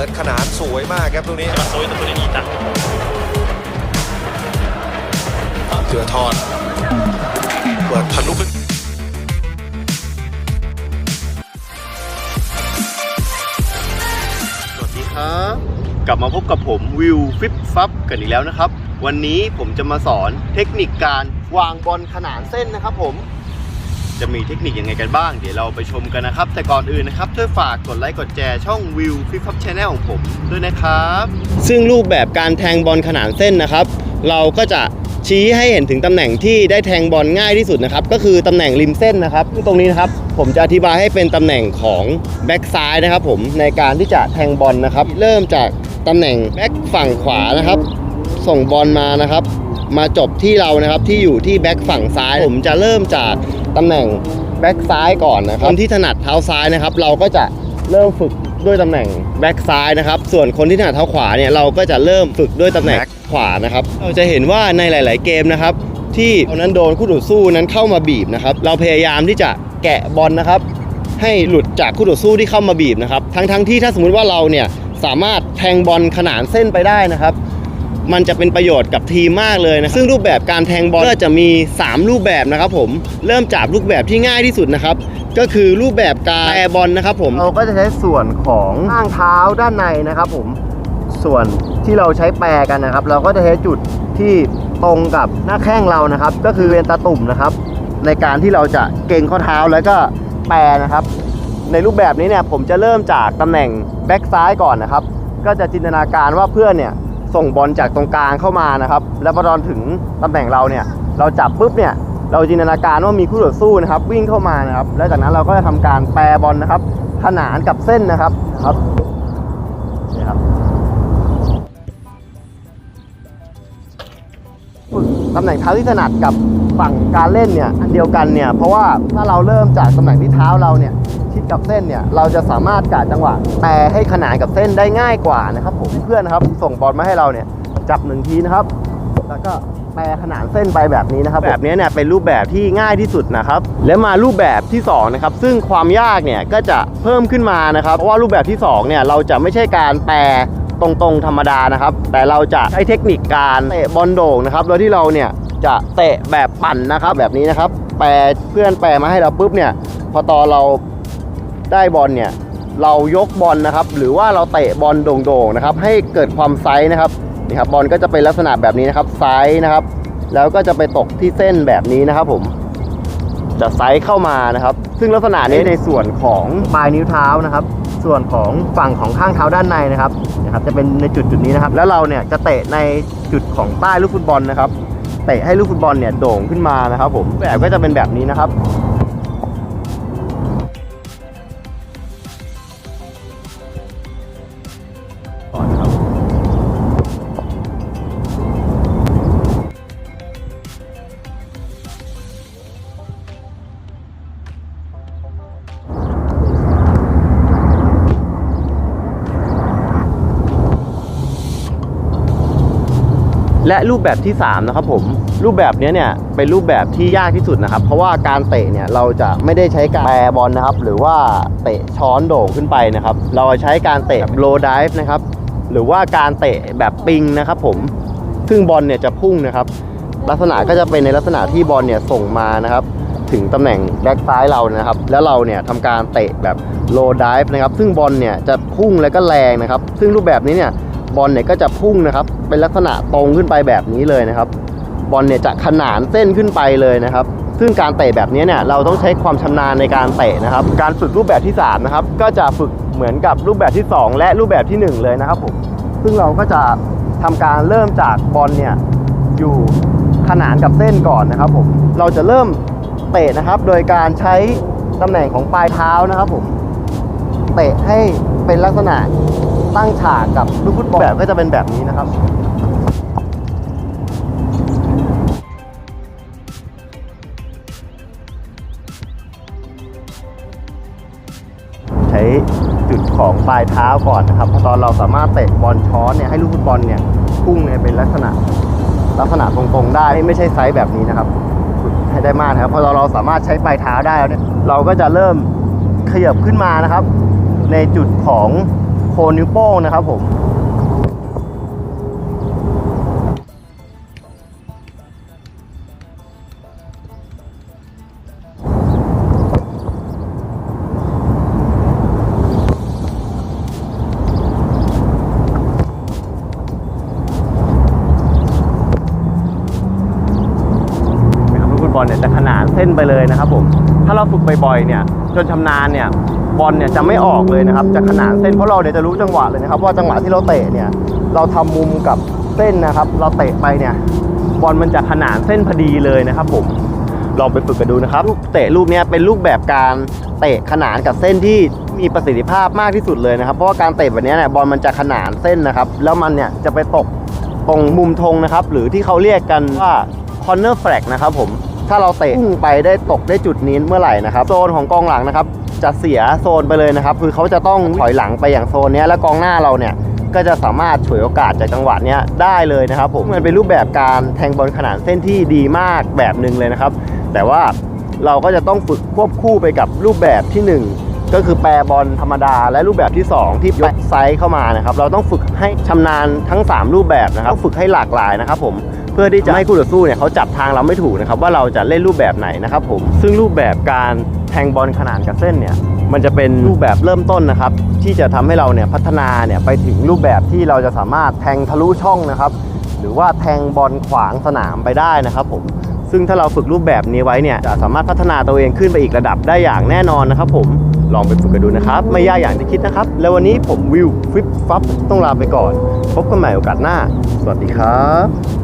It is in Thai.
ปิดขนาดสวยมากครับตรงนี้ まあそういうところにいた เถือทอนเปิดทะลุขึ้น สวัสดีครับ กลับมาพบกับผมวิวฟิปฟับกันอีกแล้วนะครับ วันนี้ผมจะมาสอนเทคนิคการวางบอลขนานเส้นนะครับผม จะมีเทคนิคยังไงกันบ้าง เดี๋ยวเราไปชมกันนะครับ แต่ก่อนอื่นนะครับ ช่วยฝากกดไลค์กดแชร์ช่องวิวฟิปฟับชแนลของผมด้วยนะครับ ซึ่งรูปแบบการแทงบอลขนานเส้นนะครับ เราก็จะชี้ให้เห็นถึงตำแหน่งที่ได้แทงบอลง่ายที่สุดนะครับ ก็คือตำแหน่งริมเส้นนะครับซึ่งตรงนี้นะครับ ผมจะอธิบายให้เป็นตำแหน่งของแบ็กซ้ายนะครับ ผมในการที่จะแทงบอลนะครับ เริ่มจากตำแหน่งแบ็กฝั่งขวานะครับ ส่งบอลมานะครับ มาจบที่เรานะครับที่อยู่ที่แบ็กฝั่งซ้าย ผมจะเริ่มจากตำแหน่งแบ็กซ้ายก่อนนะครับคนที่ถนัดเท้าซ้ายนะครับ เราก็จะเริ่มฝึกด้วยตำแหน่งแบ็กซ้ายนะครับ ส่วนคนที่ถนัดเท้าขวาเนี่ยเราก็จะเริ่มฝึกด้วยตำแหน่งแบ็คขวานะครับ เราจะเห็นว่าในหลาย ๆ เกมนะครับ ที่เรานั้นโดนคู่ต่อสู้นั้นเข้ามาบีบนะครับ เราพยายามที่จะแกะบอลนะครับ ให้หลุดจากคู่ต่อสู้ที่เข้ามาบีบนะครับ ทั้งๆที่ถ้าสมมุติว่าเราเนี่ยสามารถแทงบอลขนานเส้นไปได้นะครับ มันจะเป็นประโยชน์กับทีมมากเลยนะซึ่งรูปแบบการแทงบอลก็จะมี 3 รูปแบบนะครับผมเริ่มจากรูปแบบที่ง่ายที่สุดนะครับ ก็คือรูปแบบการแปรบอลนะครับผมเราก็จะใช้ส่วนของข้างเท้าด้านในนะครับผมส่วนที่เราใช้แปรกันนะครับ เราก็จะใช้จุดที่ตรงกับหน้าแข้งเรานะครับ ก็คือเวนตาตุ่มนะครับ ในการที่เราจะเก่งข้อเท้าแล้วก็แปรนะครับ ในรูปแบบนี้เนี่ยผมจะเริ่มจากตำแหน่งแบ็กซ้ายก่อนนะครับ ก็จะจินตนาการว่าเพื่อนเนี่ย ส่งบอลจากตรงกลางเข้ามานะครับ แล้วพอตอนถึงตำแหน่งเราเนี่ย เราจับปุ๊บเนี่ย เราจินตนาการว่ามีคู่ต่อสู้นะครับ วิ่งเข้ามานะครับ แล้วจากนั้นเราก็จะทำการแปรบอลนะครับ ขนานกับเส้นนะครับนะครับนี่ครับตำแหน่งเท้าที่ถนัดกับฝั่งการเล่นเนี่ยอันเดียวกันเนี่ย เพราะว่าถ้าเราเริ่มจากตำแหน่งที่เท้าเราเนี่ย กับเส้นเนี่ยเราจะสามารถกะจังหวะแปรให้ขนานกับเส้นได้ง่ายกว่านะครับผมเพื่อนครับส่งบอลมาให้เราเนี่ยจับหนึ่งทีนะครับ แล้วก็แปรขนานเส้นไปแบบนี้นะครับ แบบนี้เนี่ยเป็นรูปแบบที่ง่ายที่สุดนะครับ แล้วมารูปแบบที่สองนะครับซึ่งความยากเนี่ยก็จะเพิ่มขึ้นมานะครับ เพราะว่ารูปแบบที่สองเนี่ยเราจะไม่ใช่การแปรตรงๆธรรมดานะครับ แต่เราจะใช้เทคนิคการเตะบอลโด่งนะครับโดยที่เราเนี่ยจะเตะแบบปั่นนะครับ แบบนี้นะครับ แปรเพื่อนแปรมาให้เราปุ๊บเนี่ยพอตอนเรา ได้บอลเนี่ยเรายกบอลนะครับ หรือว่าเราเตะบอลโด่งๆนะครับ ให้เกิดความไซส์นะครับนี่ครับบอลก็จะเป็นลักษณะแบบนี้นะครับไซส์นะครับ แล้วก็จะไปตกที่เส้นแบบนี้นะครับ ผม จะไซส์เข้ามานะครับ ซึ่งลักษณะนี้ในส่วนของปลายนิ้วเท้านะครับ ส่วนของฝั่งของข้างเท้าด้านในนะครับนะครับ จะเป็นในจุดจุดนี้นะครับ แล้วเราเนี่ยจะเตะในจุดของใต้ลูกฟุตบอลนะครับเตะให้ลูกฟุตบอลเนี่ยโด่งขึ้นมานะครับ ผมแบบก็จะเป็นแบบนี้นะครับ และรูปแบบที่3นะครับผมรูปแบบนี้เนี่ยเป็นรูปแบบที่ยากที่สุดนะครับ เพราะว่าการเตะเนี่ยเราจะไม่ได้ใช้การแปรบอลนะครับ หรือว่าเตะช้อนโด่งขึ้นไปนะครับ เราใช้การเตะโลด i v e นะครับ หรือว่าการเตะแบบปิงนะครับ ผมซึ่งบอลเนี่ยจะพุ่งนะครับ ลักษณะก็จะเป็นในลักษณะที่บอลเนี่ยส่งมานะครับ ถึงตำแหน่งแบ็กซ้ายเรานะครับ แล้วเราเนี่ยทำการเตะแบบโลด i v e นะครับ ซึ่งบอลเนี่ยจะพุ่งแล้วก็แรงนะครับ ซึ่งรูปแบบนี้เนี่ย บอลเนี่ยก็จะพุ่งนะครับ เป็นลักษณะตรงขึ้นไปแบบนี้เลยนะครับ บอลเนี่ยจะขนานเส้นขึ้นไปเลยนะครับ ซึ่งการเตะแบบนี้เนี่ยเราต้องใช้ความชำนาญในการเตะนะครับ การฝึกรูปแบบที่3นะครับก็จะฝึกเหมือนกับรูปแบบที่ 2 และรูปแบบที่ 1 เลยนะครับผมซึ่งเราก็จะทำการเริ่มจากบอลเนี่ยอยู่ขนานกับเส้นก่อนนะครับผมเราจะเริ่มเตะนะครับ โดยการใช้ตำแหน่งของปลายเท้านะครับผมเตะให้เป็นลักษณะ ตั้งฉากกับลูกฟุตบอลแบบก็จะเป็นแบบนี้นะครับใช้จุดของปลายเท้าก่อนนะครับ เพราะตอนเราสามารถเตะบอลช้อนเนี่ยให้ลูกฟุตบอลเนี่ยพุ่งเนี่ยเป็นลักษณะลักษณะตรงๆได้ไม่ใช่ไซส์แบบนี้นะครับฝึกให้ได้มากนะครับพอเราเราสามารถใช้ปลายเท้าได้แล้วเนี่ยเราก็จะเริ่มขยับขึ้นมานะครับ ในจุดของ โคนนิ้วโป้งนะครับผมนะครับลูกบอลเนี่ยจะขนานเส้นไปเลยนะครับผม ถ้าเราฝึกบ่อยๆเนี่ย จนชำนาญเนี่ย บอลเนี่ยจะไม่ออกเลยนะครับ จะขนานเส้นเพราะเราเนี่ยจะรู้จังหวะเลยนะครับ ว่าจังหวะที่เราเตะเนี่ยเราทำมุมกับเส้นนะครับ เราเตะไปเนี่ยบอลมันจะขนานเส้นพอดีเลยนะครับ ผมลองไปฝึกกันดูนะครับลูกเตะลูกเนี้ยเป็นรูปแบบการเตะขนานกับเส้นที่มีประสิทธิภาพมากที่สุดเลยนะครับ เพราะว่าการเตะแบบนี้เนี่ยบอลมันจะขนานเส้นนะครับ แล้วมันเนี่ยจะไปตกตรงมุมธงนะครับ หรือที่เขาเรียกกันว่า corner flag นะครับผมถ้าเราเตะพุ่งไปได้ตกได้จุดนี้เมื่อไหร่นะครับโซนของกองหลังนะครับ จะเสียโซนไปเลยนะครับ คือเขาจะต้องถอยหลังไปอย่างโซนนี้แล้วกองหน้าเราเนี่ยก็จะสามารถฉวยโอกาสจากจังหวะนี้ได้เลยนะครับผมมันเป็นรูปแบบการแทงบอลขนาดเส้นที่ดีมากแบบหนึ่งเลยนะครับ แต่ว่าเราก็จะต้องฝึกควบคู่ไปกับรูปแบบที่หนึ่งก็คือแปรบอลธรรมดา และรูปแบบที่ 2 ที่ยกไซส์เข้ามานะครับ เราต้องฝึกให้ชำนาญทั้ง 3 รูปแบบนะครับฝึกให้หลากหลายนะครับผมเพื่อที่จะให้คู่ต่อสู้เนี่ยเขาจับทางเราไม่ถูกนะครับว่าเราจะเล่นรูปแบบไหนนะครับผมซึ่งรูปแบบการ แทงบอลขนานกับเส้นเนี่ยมันจะเป็นรูปแบบเริ่มต้นนะครับ ที่จะทำให้เราเนี่ยพัฒนาเนี่ยไปถึงรูปแบบที่เราจะสามารถแทงทะลุช่องนะครับ หรือว่าแทงบอลขวางสนามไปได้นะครับผมซึ่งถ้าเราฝึกรูปแบบนี้ไว้เนี่ยจะสามารถพัฒนาตัวเองขึ้นไปอีกระดับได้อย่างแน่นอนนะครับผมลองไปฝึกกันดูนะครับ ไม่ยากอย่างที่คิดนะครับ แล้ววันนี้ผมวิวฟิปฟับต้องลาไปก่อน พบกันใหม่โอกาสหน้า สวัสดีครับ